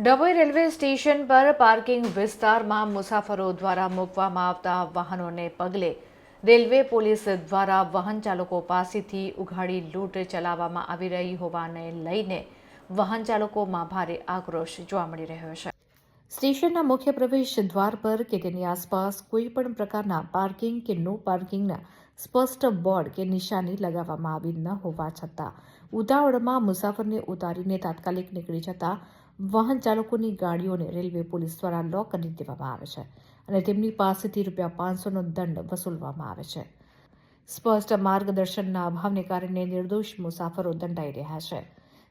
Dabhoi railway station પર parking વિસ્તારમાં મુસાફરો દ્વારા મૂકવામાં આવતા વાહનોને પગલે રેલવે પોલીસ દ્વારા વાહન ચાલકો પાસેથી ઉઘાડી લૂંટ ચલાવવામાં આવી રહી હોવાને લઈને વાહન ચાલકોમાં ભારે આક્રોશ જોવા મળી રહ્યો છે. સ્ટેશનના મુખ્ય પ્રવેશ દ્વાર પર કે તેની આસપાસ કોઈ પણ પ્રકારના પાર્કિંગ કે નો પાર્કિંગના સ્પષ્ટ બોર્ડ કે નિશાની લગાવવામાં આવી ન હોવા છતાં, ઉતાવળમાં મુસાફરને ઉતારીને તાત્કાલિક નીકળી જતા વાહન ચાલકોની ગાડીઓને રેલવે પોલીસ દ્વારા લોક કરી દેવામાં આવે છે અને તેમની પાસેથી રૂપિયા પાંચસોનો દંડ વસૂલવામાં આવે છે. સ્પષ્ટ માર્ગદર્શનના અભાવને કારણે નિર્દોષ મુસાફરો દંડાઈ રહ્યા છે.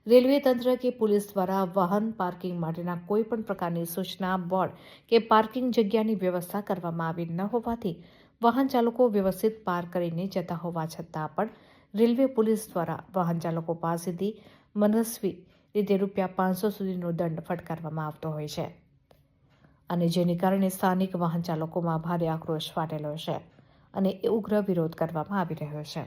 રેલવે તંત્ર કે પોલીસ દ્વારા વાહન પાર્કિંગ માટેના કોઈપણ પ્રકારની સૂચના, બોર્ડ કે પાર્કિંગ જગ્યાની વ્યવસ્થા કરવામાં આવી ન હોવાથી વાહન ચાલકો વ્યવસ્થિત પાર કરીને જતા હોવા છતાં પણ રેલવે પોલીસ દ્વારા વાહન ચાલકો પાસેથી મનસ્વી રીતે રૂપિયા પાંચસો સુધીનો દંડ ફટકારવામાં આવતો હોય છે અને જેને કારણે સ્થાનિક વાહન ચાલકોમાં ભારે આક્રોશ ફાટેલો છે અને ઉગ્ર વિરોધ કરવામાં આવી રહ્યો છે.